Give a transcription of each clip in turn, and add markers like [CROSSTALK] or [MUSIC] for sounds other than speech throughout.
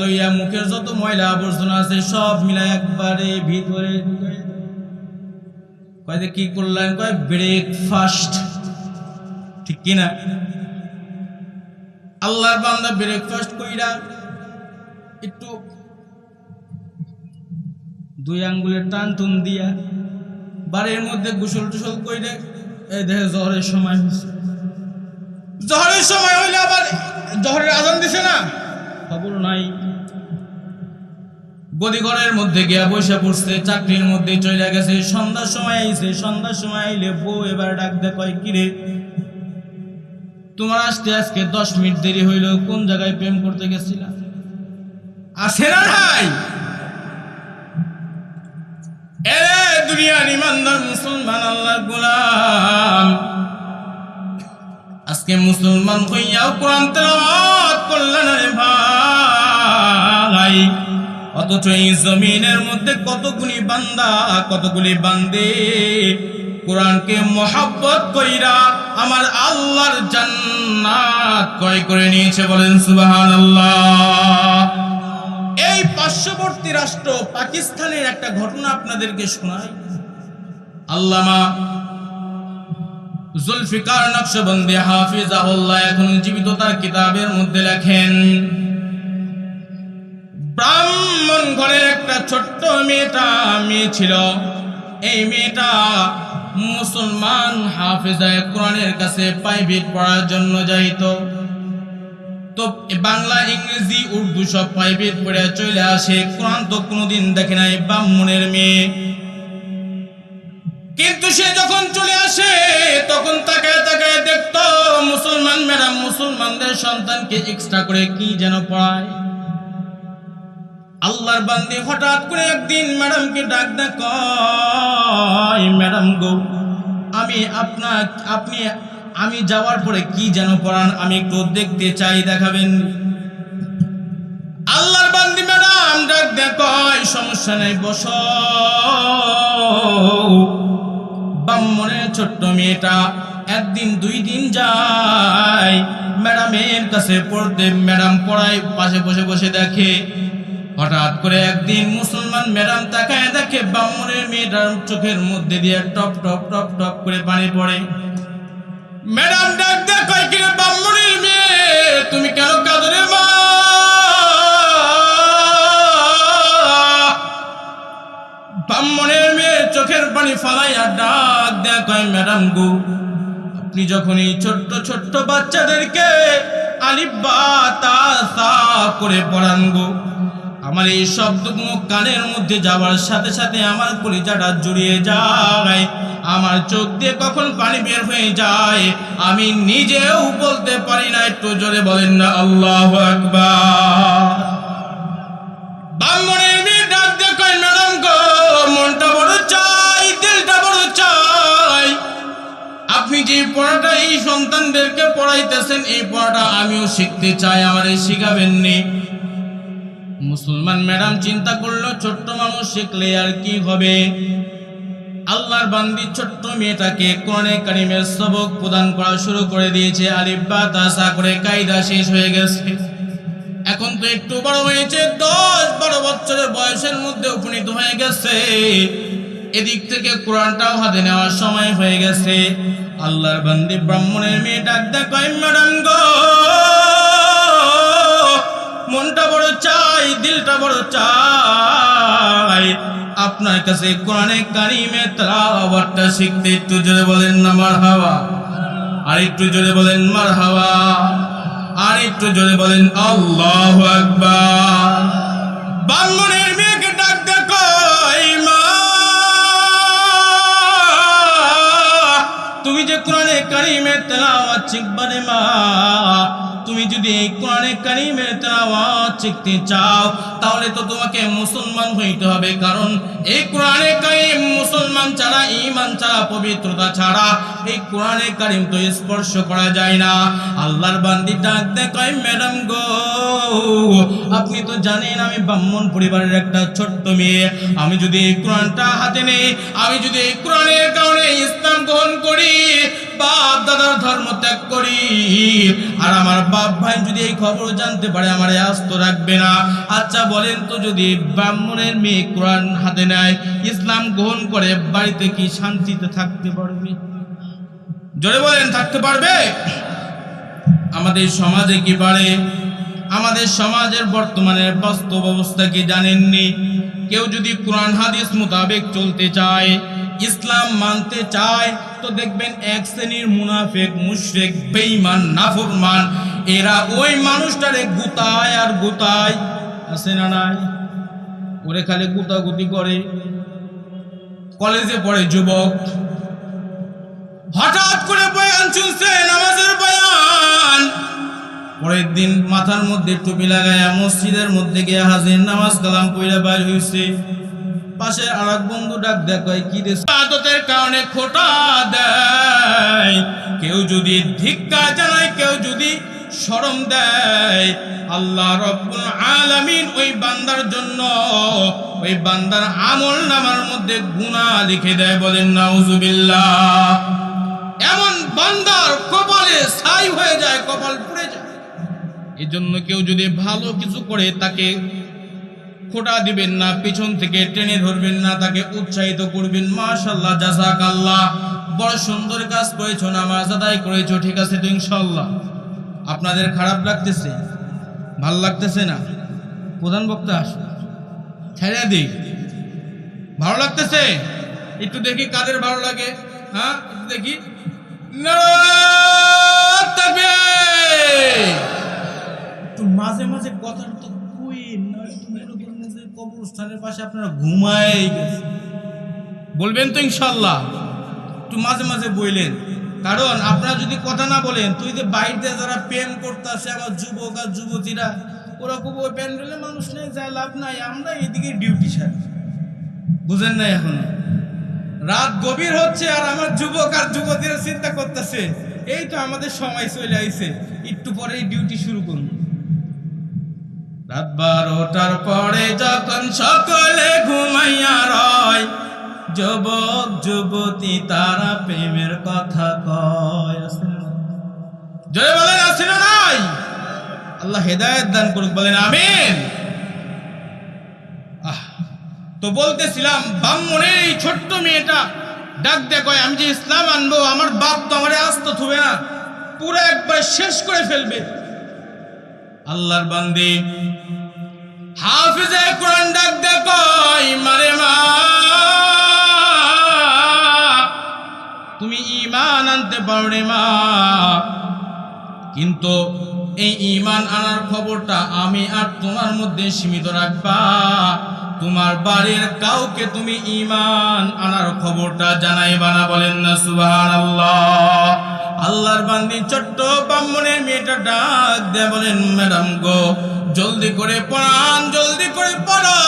লইয়া মুখের যত ময়লা আবর্জনা আছে সব মিলাই একবারে ভিতরে কি করলেন? কয় ব্রেকফাস্ট ঠিক কি না? আল্লাহর বান্দা ব্রেকফাস্ট কইরা একটু দুই আঙ্গুলের টান টুন দিয়া বাড়ির মধ্যে গোসল টুসল কইরে, এই দেখে জ্বরের সময় জহরের সময় হইলে আবার জহরের আজান দিছে না? খবর নাই। গদিঘরের মধ্যে গিয়া বসে পড়ছে, চাকরির মধ্যে চলে গেছে। সন্ধ্যার সময় আইছে, সন্ধ্যার সময় আইলে বউ এবার ডাক দে কয় কিরে তোমার আসতে আজকে দশ মিনিট দেরি হইল, কোন জায়গায় প্রেম করতে গেছিলা? আছে না নাই এরে দুনিয়ার ইমানদার মুসলমান আল্লাহ গোলাম। আজকে মুসলমান হইয়াও কোরআন তেলাওয়াত করলেন রে ভাই? অথচ এই জমিনের মধ্যে কতগুলি বান্দা, কতগুলি বান্দে। কোরআনকে মহাব্বত কইরা আমার আল্লাহর জান্নাত ক্রয় করে নিয়েছে বলেন সুবহানাল্লাহ। এই পার্শ্ববর্তী রাষ্ট্র পাকিস্তানের একটা ঘটনা আপনাদেরকে শোনাই। আল্লামা জুলফিকার নকশবন্দি হাফিজাহুল্লাহ এখন জীবিত তার কিতাবের মধ্যে লেখেন ব্রাহ্মণ ঘরের একটা ছোট্ট মেয়েটা, মেয়ে ছিল। এই মেয়েটা মুসলমান হাফেজায় কোরআনের কাছে প্রাইভেট পড়ার জন্য যাইত। তো বাংলা, ইংরেজি, উর্দু সব প্রাইভেট পড়ে চলে আসে। কোরআন তো কোনোদিন দেখে নাই, ব্রাহ্মণের মেয়ে। কিন্তু সে যখন চলে আসে, তখন তাকে তাকে দেখতো, মুসলমান ম্যাডাম, মুসলমানদের সন্তানকে এক্সট্রা করে কি যেন পড়ায়। আল্লাহর বান্দি হঠাৎ করে একদিন ম্যাডামকে ডাক দেখ ম্যাডাম গো, আমি আপনার, আপনি, আমি যাওয়ার পরে কি যেন পড়ান আমি একটু দেখতে চাই, দেখাবেন। আল্লাহর বান্দি ম্যাডাম ডাক দেখ সমস্যা নেই, বস। ব্রাহ্মণের ছোট্ট মেয়েটা একদিন দুই দিন যায় ম্যাডামের কাছে পড়তে, ম্যাডাম পড়ায় পাশে বসে বসে দেখে হঠাৎ করে একদিন মুসলমান ম্যাডাম তাকায় দেখে ব্রাহ্মণের মেয়েটার চোখের মধ্যে দিয়ে টপ টপ টপ টপ করে পানি পড়ে। ম্যাডাম ডাক দেখ কয় কিরে ব্রাহ্মণের মেয়ে? তুমি কেন কাঁদরে মা? মেয়ে চোখের পানি ফালাইয়া ডাক দেখ কয় ম্যাডাম গো, আপনি যখন এই ছোট্ট ছোট্ট বাচ্চাদেরকে আলিব্বা তা করে পড়ান গো আমার এই শব্দগুলো কানের মধ্যে যাওয়ার সাথে সাথে আমার কলিজাটা জুড়িয়ে যায়। আমার চোখ দিয়ে কখন পানি বের হয়ে যায়, আমি নিজেও বলতে পারি না, একটু জোরে বলেন না, আল্লাহ আকবার। ব্রাহ্মণের মেয়ে ডাক মনটা বড় চাই, দিলটা বড় চাই। আপনি যে পড়াটা এই সন্তানদেরকে পড়াইতেছেন, এই পড়াটা আমিও শিখতে চাই, আমার শিখাবেন নি মুসলমান ম্যাডাম চিন্তা করল, ছোট্ট মানুষ শিখলে আর কি হবে? আল্লাহর বান্দি ছোট্ট মেয়েটাকে কোরআনে কারিমের সবক প্রদান করা শুরু করে দিয়েছে। আলিব্বা তাসা করে কায়দা শেষ হয়ে গেছে। এখন তো একটু বড় হয়েছে, দশ বারো বছরের বয়সের মধ্যে উপনীত হয়ে গেছে। এদিক থেকে কোরআনটাও হাতে নেওয়ার সময় হয়ে গেছে। আল্লাহর বান্দি ব্রাহ্মণের মেয়ে ডাক দেখ ম্যাডাম গো মনটা বড় চাই, দিলটা বড় চাই। আপনার কাছে কোরআনে কারিমে তেলাওয়াতটা শিখতে একটু জোরে বলেন না, মারহাবা। আর একটু জোরে বলেন, মারহাবা। আর একটু জোরে বলেন, আল্লাহু আকবার। ব্রাহ্মণের মেয়েকে ডাক দেখো তুমি যে কোরআনে কারিমের তেলাওয়াত শিখবারে মা। তুমি যদি এই কোরআনে কারিমের তেলাওয়াত শিখতে চাও তাহলে তো তোমাকে মুসলমান হইতে হবে, কারণ এই কোরআনে কারিম মুসলমান ছাড়া, ঈমান ছাড়া, পবিত্রতা ছাড়া এই কোরআনে কারিম তো স্পর্শ করা যায় না। আল্লাহর বান্দি ডাক দে কয়, ম্যাডাম গো, আপনি তো জানেন আমি ব্রাহ্মণ পরিবারের একটা ছোট্ট মেয়ে। আমি যদি এই কোরআনটা হাতে নেই, আমি যদি এই কোরআনের কারণে ইসলাম গ্রহণ করি, বাপ দাদার ধর্ম ত্যাগ করি, আর আমার বাপ ভাই যদি এই খবর জানতে পারে, আমার আস্ত রাখবে না। আচ্ছা বলেন তো যদি ব্রাহ্মণের মেয়ে কোরআন হাতে নেয়, ইসলাম গ্রহণ করে, বাড়িতে কি শান্তিতে থাকতে পারবে? জোরে বলেন, থাকতে পারবে? আমাদের সমাজে কি পারে আমাদের সমাজের বর্তমানের বাস্তব অবস্থা কি জানেননি? কেউ যদি কোরআন হাদিস মোতাবেক চলতে চায়, ইসলাম মানতে চায়, তো দেখবেন এক শ্রেণির মুনাফেক, মুশরেক, বেঈমান, নাফরমান, এরা ওই মানুষটারে গুতায় আর গুতায় আছে না নাই? ওরে খালি গুতাগুতি করে। কলেজে পড়ে যুবক। হঠাৎ করে বয়ান শুনছে, নামাজের বয়ান। পরের দিন মাথার মধ্যে টুপি লাগায়া মসজিদের মধ্যে গিয়ে হাজির নামাজ কালাম পইরা বাইর হইছে। পাশে আর এক বন্ধু ডাক দেখায়, কি রে, আদতের কারণে খোটা দেয়। কেউ যদি ধিক্কা জানায়, কেউ যদি শরম দেয়। আল্লাহ রব্বুল আলামিন ওই বান্দার জন্য ওই বান্দার আমল নামার মধ্যে গুনাহ লিখে দেয় বলেন, নাউজুবিল্লাহ। এমন বান্দার কপালে ছাই হয়ে যায়, কপাল পুড়ে যায়। এই জন্য কেউ যদি ভালো কিছু করে তাকে খোটা দিবেন না, পিছন থেকে টেনে ধরবেন না, তাকে উৎসাহিত করবেন মাশাল্লাহ জাজাক আল্লাহ বড় সুন্দর কাজ করেছ, নামাজ আদায় করেছ, ঠিক আছে তো ইনশাল্লাহ আপনাদের খারাপ লাগতেছে, ভালো লাগতেছে না। প্রধান বক্তা আস ছেড়ে দিই। ভালো লাগতেছে? একটু দেখি কাদের ভালো লাগে। হ্যাঁ একটু দেখি। একটু মাঝে মাঝে কথাটা তো কবরস্থানের পাশে আপনারা গেছে বলবেন তো ইনশাল্লাহ। একটু মাঝে মাঝে বইলেন। কারণ আপনারা যদি কথা না বলেন, তুই যে বাইরে যারা প্রেম করতেছে আমার যুবক আর যুবতীরা ওরা খুব ওই প্যান্ডেলে মানুষ নেই, যা লাভ নাই। আমরা এদিকে ডিউটি সারি বুঝেন না এখন? রাত গভীর হচ্ছে আর আমার যুবক আর যুবতীরা চিন্তা করতেছে, এই তো আমাদের সময় চলে আইছে, একটু পরেই ডিউটি শুরু করুন রাত বারোটার পরে যখন সকলে ঘুমাইয়া রয় যুবক, যুবতী, তারা প্রেমের কথা কয় নাই? আল্লাহ হেদায়েত দান করুক, বলেন আমিন। তো বলতেছিলাম ব্রাহ্মণের এই ছোট্ট মেয়েটা। ডাক দেখ আমি যে ইসলাম আনব, আমার বাপ তো আমার আস্ত থুবে না। পুরো একবার শেষ করে ফেলবে। আল্লাহর বান্দি, হাফিজে কোরআন ডাক দেখ মারে মা। আনতে পারো মা। কিন্তু এই ইমান আনার খবরটা আমি আর তোমার মধ্যে সীমিত রাখবা। তোমার বাড়ির কাউকে তুমি ইমান আনার খবরটা জানাইবা না বলেন না সুবাহ আল্লাহ আল্লাহর বান্দি ছোট্ট ব্রাহ্মণের মেয়েটা ডাক দেয় বলেন, ম্যাডাম গো, জলদি করে পড়ান, জলদি করে পড়ান।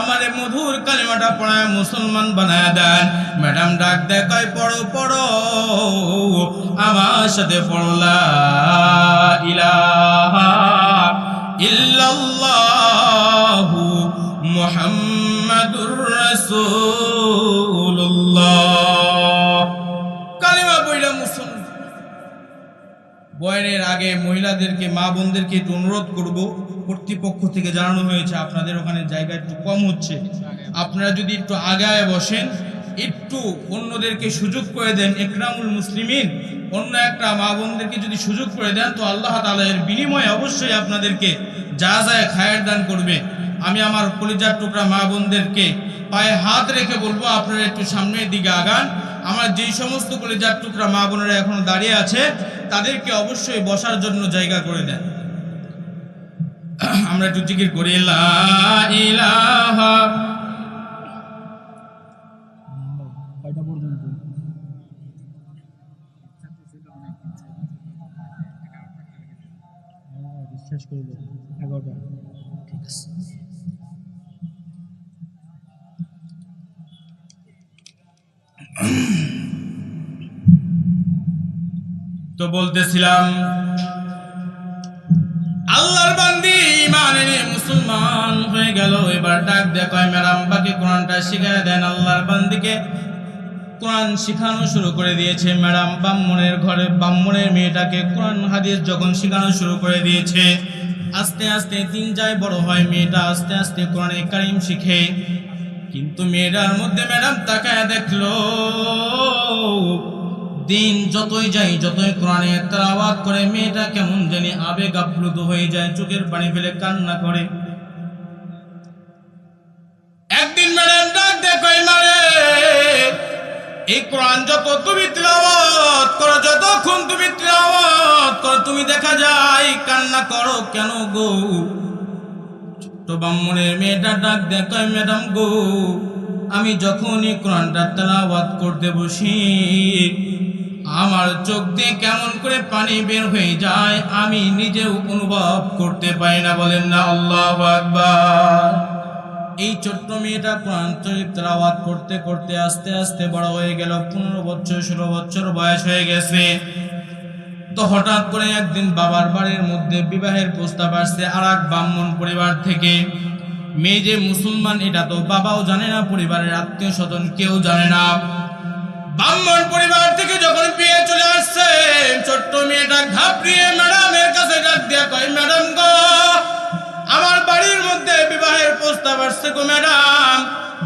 আমার মধুর কালিমাটা পড়ায় মুসলমান বানায় দেন। ম্যাডাম ডাক দেখায় পড়ো পড়ো, আমার সাথে পড়লা ইলাহা ইল্লাল্লাহু মুহাম্মাদুর রাসূলুল্লাহ বয়নের আগে মহিলাদেরকে, মা বোনদেরকে একটু অনুরোধ করব। কর্তৃপক্ষ থেকে জানানো হয়েছে, আপনাদের ওখানে জায়গা একটু কম হচ্ছে। আপনারা যদি একটু আগায় বসেন, একটু অন্যদেরকে সুযোগ করে দেন, একরামুল মুসলিমিন, অন্য একটা মা বোনদেরকে যদি সুযোগ করে দেন, তো আল্লাহ তাআলা এর বিনিময়ে অবশ্যই আপনাদেরকে যা যায় খায়ের দান করবে। আমি আমার কলিজার টুকরা মা বোনদেরকে পায়ে হাত রেখে বলব, আপনারা একটু সামনের দিকে আগান। আমার যেই সমস্ত কলিজার টুকরা মা বোনেরা এখনও দাঁড়িয়ে আছে, তাদেরকে অবশ্যই বসার জন্য জায়গা করে দেন। আমরা একটু জিকির করি পর্যন্ত শেষ করে দেবো। এগারোটা। ঠিক আছে। [CLEARS THROAT] তো বলতেছিলাম, আল্লাহর বান্দি এনে মুসলমান হয়ে গেল। এবার ডাক দেয় কয়, ম্যাডাম, বাকি কোরআনটা শিখায় দেন। আল্লাহর বান্দিকে কোরআন শেখানো শুরু করে দিয়েছে। ম্যাডাম ব্রাহ্মণের ঘরে ব্রাহ্মণের মেয়েটাকে কোরআন হাদিস যখন শেখানো শুরু করে দিয়েছে, আস্তে আস্তে দিন যায় বড় হয় মেয়েটা, আস্তে আস্তে কোরআনে কারিম শিখে। কিন্তু মেয়েটার মধ্যে ম্যাডাম তাকায় দেখল, দিন যতই যাই যতই কোরআনে তেলাওয়াত করে, মেয়েটা কেমন জানি আবেগ আপ্লুত হয়ে যায়, চোখের পানি ফেলে কান্না করে। একদিন ম্যাডাম ডাক দেখো মারে এই কোরআন যত তুমি তেলাওয়াত করো, যতক্ষণ তুমি তেলাওয়াত করো, তুমি দেখা যায় কান্না করো কেন গো? ছোট্ট ব্রাহ্মণের মেয়েটা ডাক দেখায় ম্যাডাম গো, আমি যখনই কোরআনটা তেলাওয়াত করতে বসি, আমার চোখ দিয়ে কেমন করে পানি বের হয়ে যায়, আমি নিজেও অনুভব করতে পারি না। বলেন না, আল্লাহ আকবার। এই ছোট্ট মেয়েটা কোরআন শরীফ তেলাওয়াত করতে করতে, আস্তে আস্তে বড় হয়ে গেল। পনেরো বছর, ষোলো বছর বয়স হয়ে গেছে। তো হঠাৎ করে একদিন বাবার বাড়ির মধ্যে বিবাহের প্রস্তাব আসছে আর এক ব্রাহ্মণ পরিবার থেকে। মেয়ে যে মুসলমান, এটা তো বাবাও জানে না, পরিবারের আত্মীয় স্বজন কেউ জানে না। ব্রাহ্মণ পরিবার থেকে যখন বিয়ে চলে আসছে, ছোট্ট মেয়েটা ঘাবড়িয়ে ম্যাডামের কাছে ডাক দিয়া কয়, ম্যাডাম গো, আমার বাড়ির মধ্যে বিবাহের প্রস্তাব আসছে গো ম্যাডাম।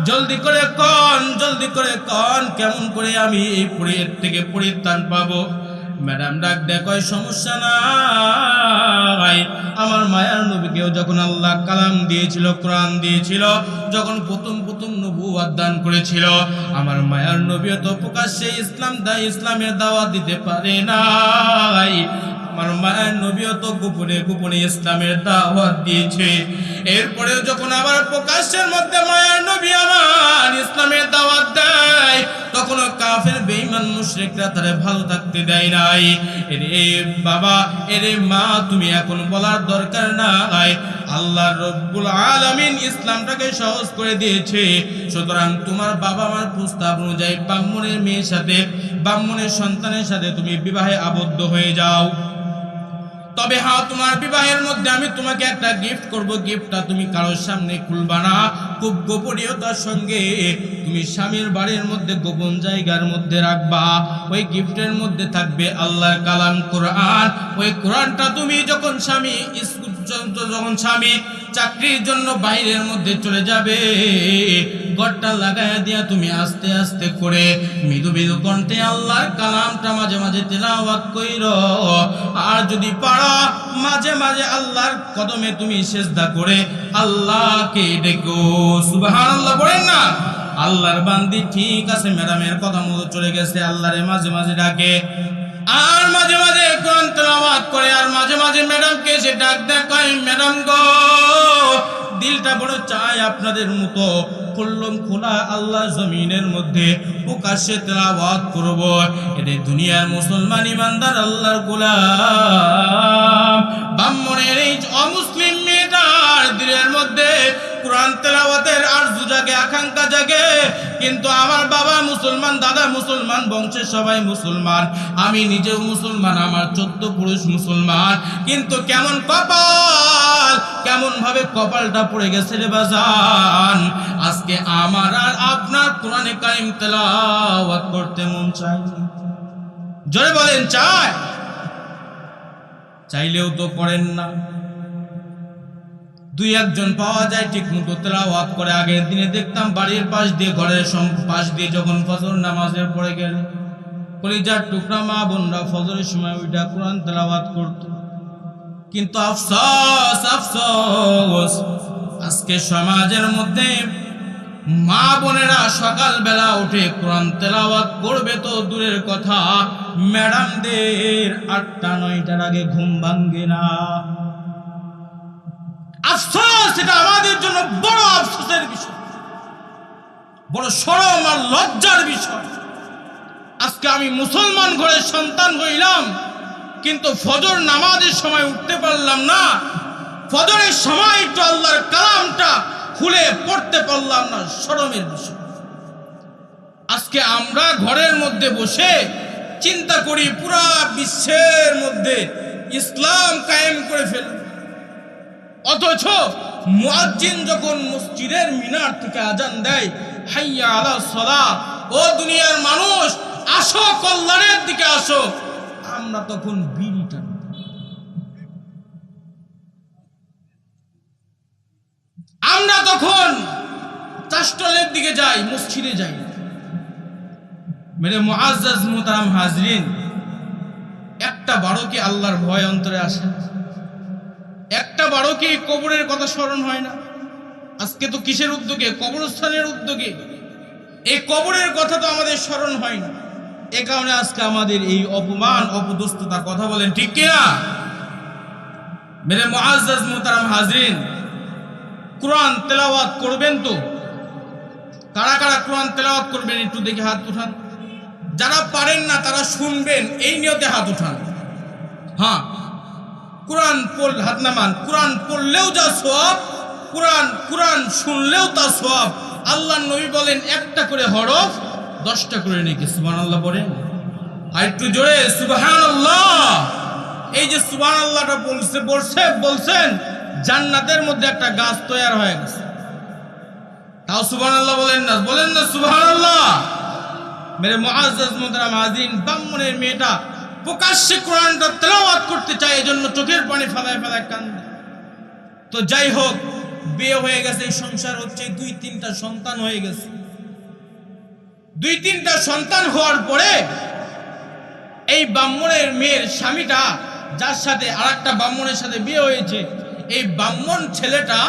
জলদি করে কন, জলদি করে কন, কেমন করে আমি এই পরির থেকে পরিত্রাণ পাবো? ম্যাডাম ডাক দেখয় সমস্যা নাই। আমার মায়ার নবীকেও যখন আল্লাহ কালাম দিয়েছিল, কোরআন দিয়েছিল, যখন প্রথম প্রথম নবু দান করেছিল, আমার মায়ার নবীও তো প্রকাশ্যে ইসলাম দা ইসলামের দাওয়াত দিতে পারে নাই। আমার মায়ের নবীও তো গোপনে গোপনে ইসলামের দাওয়াত দিয়েছে। এরপরেও যখন আবার প্রকাশের মধ্যে মায়ের নবী আমার ইসলামের দাওয়াত দেয়, তখনও কাফের, বেঈমান, মুশরিকরা তারে ভালো থাকতে দেয় নাই। এরে বাবা, এরে মা, তুমি এখন বলার দরকার নাই। আল্লাহ রব্বুল আলামিন ইসলামটাকে সহজ করে দিয়েছে। সুতরাং তোমার বাবা মার প্রস্তাব অনুযায়ী ব্রাহ্মণের মেয়ের সাথে, ব্রাহ্মণের সন্তানের সাথে তুমি বিবাহে আবদ্ধ হয়ে যাও। তবে হ্যাঁ তোমার বিবাহের মধ্যে আমি তোমাকে একটা গিফট করব। গিফটটা তুমি কারোর সামনে খুলবা না। খুব গোপনীয়তার সঙ্গে তুমি স্বামীর বাড়ির মধ্যে গোপন জায়গার মধ্যে রাখবা। ওই গিফটের মধ্যে থাকবে আল্লাহর কালাম কোরআন। ওই কোরআনটা তুমি যখন স্বামী যখন স্বামী চাকরির জন্য বাইরের মধ্যে চলে যাবে গড়টা লাগাইয়া দিয়া তুমি আস্তে আস্তে করে মৃদু মৃদু কণ্ঠে আল্লাহর কালামটা মাঝে মাঝে তেলাওয়াত কইর। আর যদি পারো, মাঝে মাঝে আল্লাহর কদমে তুমি সেজদা করে আল্লাহকে ডেকো। সুবহানাল্লাহ বলেন না? আল্লাহর বান্দি ঠিক আছে, ম্যাডামের কথা মতো চলে গেছে, আল্লাহরে মাঝে মাঝে ডাকে। আর মাঝে মাঝে কোরআন তেলাওয়াত করে, আর মাঝে মাঝে ম্যাডামকে সে ডাক দেয় কয় ম্যাডাম গো দিলটা বড় চায় আপনাদের মতো। খুললম খোলা আল্লাহ জমিনের মধ্যে। প্রকাশ্যে তেলাওয়াত করব। এতে দুনিয়ার মুসলমান ইমানদার আল্লাহর গোলাম। ব্রাহ্মণের এই অমুসলিম মেয়েটার দিলের মধ্যে কোরআন তেলাওয়াতের আরজু জাগে, আকাঙ্ক্ষা জাগে। কিন্তু আমার বাবা মুসলমান, দাদা মুসলমান, বংশের সবাই মুসলমান। আমি নিজেও মুসলমান, আমার চোদ্দ পুরুষ মুসলমান। কিন্তু কেমন কপাল? কেমন ভাবে কপালটা পড়ে গেছে রে বাজান? আজকে আমার আর আপনার কোরআনে কারিম তেলাওয়াত করতে মন চায় জোরে বলেন, চায়? চাইলেও তো করেন না। দুই একজন পাওয়া যায়, ঠিক মতো তেলাওয়াত করে। আগের দিনে দেখতাম বাড়ির পাশ দিয়ে, ঘরের পাশ দিয়ে যখন ফজর নামাজের পড়ে গেল, কলিজার টুকরা মা বোনরা ফজরের সময় ওইটা কোরআন তেলাওয়াত করত। কিন্তু আফসোস আফসোস, আজকে সমাজের মধ্যে মা বোনেরা সকালবেলা উঠে কোরআন তেলাওয়াত করবে তো দূরের কথা। ম্যাডামদের আটটা, নয়টার আগে ঘুম ভাঙ্গে না। আফসোস, এটা আমাদের জন্য বড় আফসোসের বিষয়। বড় সরম আর লজ্জার বিষয়। আজকে আমি মুসলমান ঘরের সন্তান হইলাম, কিন্তু ফজর নামাজের সময় পারলাম না। ফজরের সময় একটু আল্লাহর কালামটা খুলে পড়তে পারলাম না, সরমের বিষয়। আজকে আমরা ঘরের মধ্যে বসে চিন্তা করি, পুরা বিশ্বের মধ্যে ইসলাম কায়েম করে ফেলব অথচ মুয়াজ্জিন যখন মসজিদের মিনার থেকে আজান দেয়, হাইয়া আলা সলা, ও দুনিয়ার মানুষ, আসো কল্যাণের দিকে আসো। আমরা তখন বিড়ি তখন চাষ্টলের দিকে যাই, মসজিদে যাই। মেরে মুআজ্জাজ মুহতারাম হাজরিন, একটা বারো কি আল্লাহর ভয় অন্তরে আসে? একটা বারো কি কবরের কথা স্মরণ হয় না? আজকে তো কিসের উদ্যোগে? কবরস্থানের উদ্যোগে। এই কবরের কথা তো আমাদের স্মরণ হয় না। এ কারণে আজকে আমাদের এই অপমান, অপদস্থতার কথা বলেন ঠিক কিনা? মেরে মুআজ্জাজ মুহতারাম হাজরিন কোরআন তেলাওয়াত করবেন তো? কারা কারা কোরআন তেলাওয়াত করবেন একটু দেখে হাত উঠান। যারা পারেন না, তারা শুনবেন, এই নিয়তে হাত উঠান। হ্যাঁ কোরআন পড়, হাত নামান। কোরআন পড়লেও যা সব কোরআন কোরআন শুনলেও তা সব আল্লাহ নবী বলেন, একটা করে হরফ, দশটা করে নাকি। সুবহানাল্লাহ পড়েন আর একটু জোরে, সুবহানাল্লাহ। এই যে সুবহানাল্লাহটা বলছে বলছে, বলছেন জান্নাতের মধ্যে একটা গাছ তৈরি হয়ে গেছে। তাও সুবহানাল্লাহ বলেন না। বলেন না সুবহানাল্লাহ। মেরে মুআজ্জাজ মুহতারাম হাজিরিন ব্রাহ্মণের মেয়েটা প্রকাশ্যে কোরআনটা তেলাওয়াত করতে চায়, এজন্য চোখের পানি ফেলায় ফেলায় কান্দে। তো যাই হোক, বিয়ে হয়ে গেছে, এই সংসার হচ্ছে দুই তিনটা সন্তান হয়ে গেছে। দুই তিনটা সন্তান হওয়ার পরে এই ব্রাহ্মণের মেয়ের স্বামীটা, যার সাথে আরেকটা ব্রাহ্মণের সাথে বিয়ে হয়েছে এই ব্রাহ্মণ ছেলেটা